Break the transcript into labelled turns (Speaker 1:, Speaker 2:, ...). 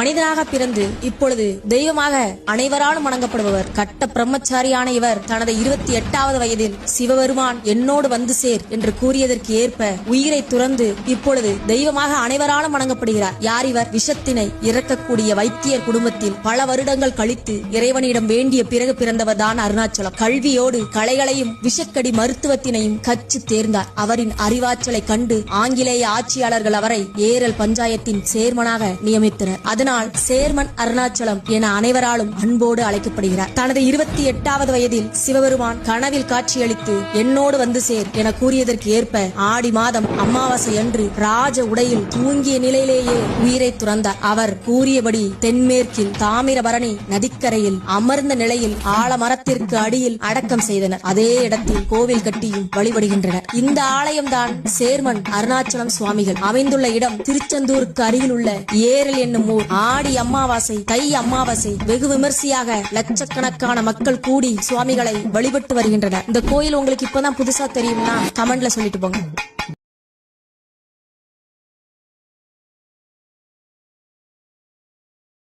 Speaker 1: மனிதனாக பிறந்து இப்பொழுது தெய்வமாக அனைவராலும் வணங்கப்படுபவர். கட்ட பிரம்மச்சாரியான இவர் தனது இருபத்தி எட்டாவது வயதில் சிவபெருமான் என்னோடு வந்து சேர் என்று கூறியதற்கு ஏற்ப உயிரை துறந்து இப்பொழுது தெய்வமாக அனைவராலும் வணங்கப்படுகிறார். யார் இவர்? விஷத்தினை இறக்கக்கூடிய வைத்தியர் குடும்பத்தில் பல வருடங்கள் கழித்து இறைவனிடம் வேண்டிய பிறகு பிறந்தவர் தான் அருணாச்சலம். கல்வியோடு கலைகளையும் விஷக்கடி மருத்துவத்தினையும் கச்சு தேர்ந்தார். அவரின் அறிவாற்றலை கண்டு ஆங்கிலேய ஆட்சியாளர்கள் அவரை ஏரல் பஞ்சாயத்தின் சேர்மனாக நியமித்தனர். அதனால் சேர்மன் அருணாச்சலம் என அனைவராலும் அன்போடு அழைக்கப்படுகிறார். தனது இருபத்தி எட்டாவது வயதில் சிவபெருமான் கனவில் காட்சியளித்து என்னோடு வந்து சேர் என கூறியதற்கு ஏற்ப ஆடி மாதம் அமாவாசை அன்று ராஜ உடையில் தூங்கிய நிலையிலேயே உயிரை துறந்தார். அவர் கூறியபடி தென்மேற்கில் தாமிரபரணி நதிக்கரையில் அமர்ந்த நிலையில் ஆலமரத்திற்கு அடியில் அடக்கம் செய்தனர். அதே இடத்தில் கோவில் கட்டியும் வழிபடுகின்றனர். இந்த ஆலயம்தான் சேர்மன் அருணாச்சலம் சுவாமிகள் அமைந்துள்ள இடம். திருச்செந்தூருக்கு அருகில் உள்ள ஏரல் என்னும் ஊர். ஆடி அமாவாசை தை அமாவாசை வெகு விமர்சையாக லட்சக்கணக்கான மக்கள் கூடி சுவாமிகளை வழிபட்டு வருகின்றனர். இந்த கோயில் உங்களுக்கு இப்பதான் புதுசா தெரியும்னா கமெண்ட்ல சொல்லிட்டு போங்க.